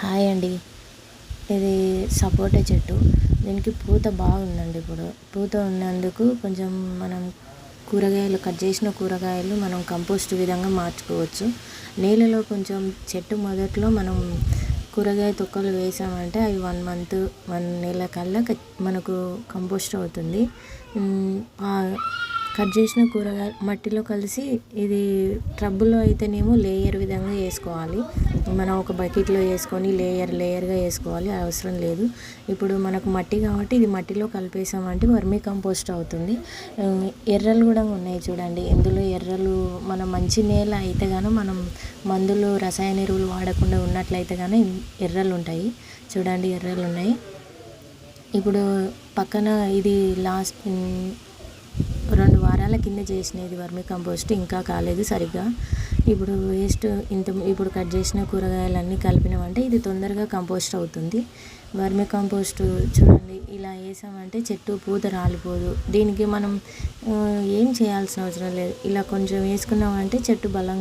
Hi అండి. ఇది సపోటా చెట్టు. దీనికి పూత బాగుందండి ఇప్పుడు. పూత ఉన్నందుకు కొంచెం మనం కూరగాయలు కట్ చేసిన కూరగాయలు మనం కంపోస్ట్ విధంగా మార్చుకోవచ్చు. నీళ్ళలో కొంచెం చెట్టు మొదట్లో మనం కూరగాయ తొక్కలు వేసామంటే అవి వన్ మంత్ వన్ నెల కల్లా మనకు కంపోస్ట్ అవుతుంది. కట్ చేసిన కూరగాయలు మట్టిలో కలిసి ఇది ట్రబ్బులో అయితేనేమో లేయర్ విధంగా వేసుకోవాలి. మనం ఒక బకెట్లో వేసుకొని లేయర్ లేయర్గా వేసుకోవాలి. అవసరం లేదు. ఇప్పుడు మనకు మట్టి కాబట్టి ఇది మట్టిలో కలిపేసామంటే వర్మీ కంపోస్ట్ అవుతుంది. ఎర్రలు కూడా ఉన్నాయి చూడండి. ఇందులో ఎర్రలు మన మంచి నేల అయితే గాను మనం మందులు రసాయన ఎరువులు వాడకుండా ఉన్నట్లయితే కానీ ఎర్రలు ఉంటాయి. చూడండి ఎర్రలు ఉన్నాయి. ఇప్పుడు పక్కన ఇది లాస్ట్ రెండు కింద చేసినది వర్మి కంపోస్ట్ ఇంకా కాలేదు సరిగ్గా. ఇప్పుడు వేస్ట్ ఇంత ఇప్పుడు కట్ చేసిన కూరగాయలన్నీ కలిపినామంటే ఇది తొందరగా కంపోస్ట్ అవుతుంది. వర్మి కంపోస్ట్ చూడండి ఇలా వేసామంటే చెట్టు పూత రాలిపోదు. దీనికి మనం ఏం చేయాల్సిన అవసరం లేదు. ఇలా కొంచెం వేసుకున్నామంటే చెట్టు బలం